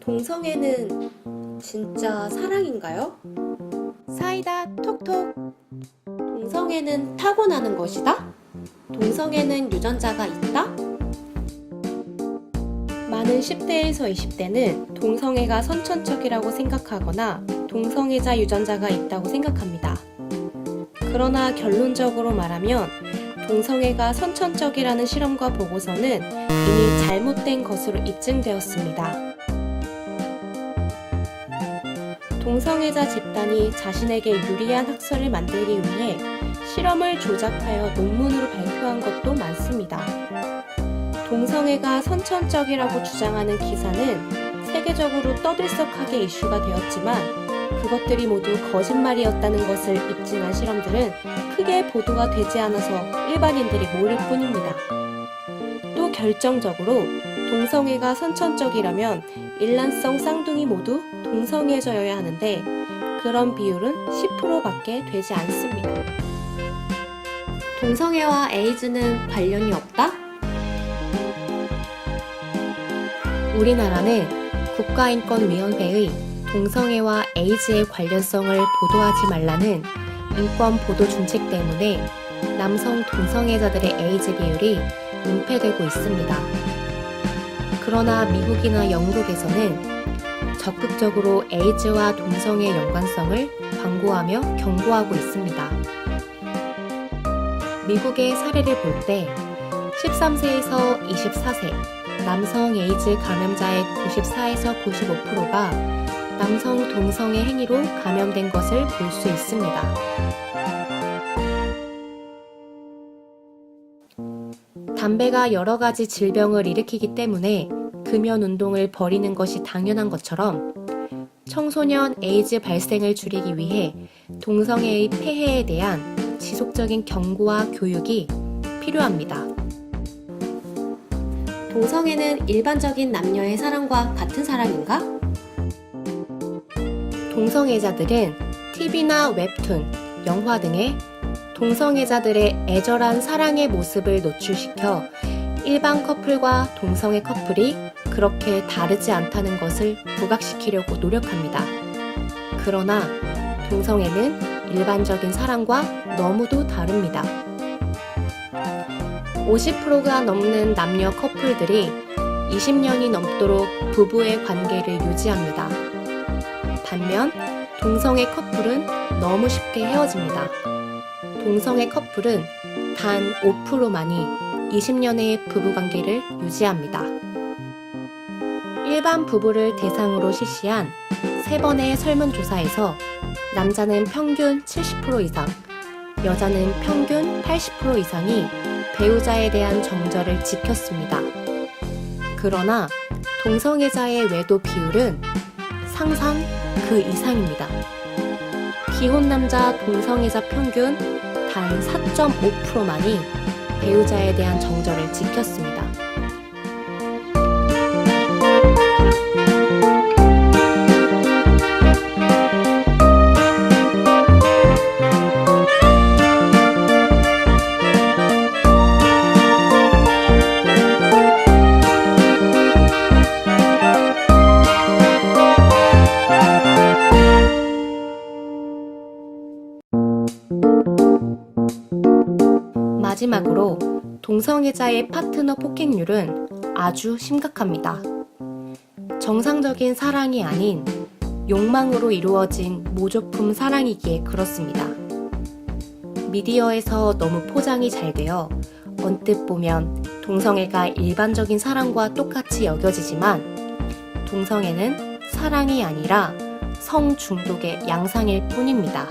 동성애는 진짜 사랑인가요? 사이다 톡톡 동성애는 타고나는 것이다? 동성애는 유전자가 있다? 많은 10대에서 20대는 동성애가 선천적이라고 생각하거나 동성애자 유전자가 있다고 생각합니다. 그러나 결론적으로 말하면 동성애가 선천적이라는 실험과 보고서는 이미 잘못된 것으로 입증되었습니다. 동성애자 집단이 자신에게 유리한 학설을 만들기 위해 실험을 조작하여 논문으로 발표한 것도 많습니다. 동성애가 선천적이라고 주장하는 기사는 세계적으로 떠들썩하게 이슈가 되었지만 그것들이 모두 거짓말이었다는 것을 입증한 실험들은 크게 보도가 되지 않아서 일반인들이 모를 뿐입니다. 또 결정적으로 동성애가 선천적이라면 일란성 쌍둥이 모두 동성애져야 하는데 그런 비율은 10%밖에 되지 않습니다. 동성애와 에이즈는 관련이 없다? 우리나라는 국가인권위원회의 동성애와 에이즈의 관련성을 보도하지 말라는 인권 보도 준칙 때문에 남성 동성애자들의 에이즈 비율이 은폐되고 있습니다. 그러나 미국이나 영국에서는 적극적으로 에이즈와 동성애 연관성을 광고하며 경고하고 있습니다. 미국의 사례를 볼 때 13세에서 24세 남성 에이즈 감염자의 94에서 95%가 남성 동성애 행위로 감염된 것을 볼 수 있습니다. 담배가 여러 가지 질병을 일으키기 때문에 금연 운동을 벌이는 것이 당연한 것처럼 청소년 에이즈 발생을 줄이기 위해 동성애의 폐해에 대한 지속적인 경고와 교육이 필요합니다. 동성애는 일반적인 남녀의 사랑과 같은 사랑인가? 동성애자들은 TV나 웹툰, 영화 등의 동성애자들의 애절한 사랑의 모습을 노출시켜 일반 커플과 동성애 커플이 그렇게 다르지 않다는 것을 부각시키려고 노력합니다. 그러나 동성애는 일반적인 사랑과 너무도 다릅니다. 50%가 넘는 남녀 커플들이 20년이 넘도록 부부의 관계를 유지합니다. 반면 동성애 커플은 너무 쉽게 헤어집니다. 동성애 커플은 단 5%만이 20년의 부부관계를 유지합니다. 일반 부부를 대상으로 실시한 세 번의 설문조사에서 남자는 평균 70% 이상, 여자는 평균 80% 이상이 배우자에 대한 정절을 지켰습니다. 그러나 동성애자의 외도 비율은 상상 그 이상입니다. 기혼 남자 동성애자 평균 단 4.5%만이 배우자에 대한 정절을 지켰습니다. 마지막으로 동성애자의 파트너 폭행률은 아주 심각합니다. 정상적인 사랑이 아닌 욕망으로 이루어진 모조품 사랑이기에 그렇습니다. 미디어에서 너무 포장이 잘 되어 언뜻 보면 동성애가 일반적인 사랑과 똑같이 여겨지지만 동성애는 사랑이 아니라 성 중독의 양상일 뿐입니다.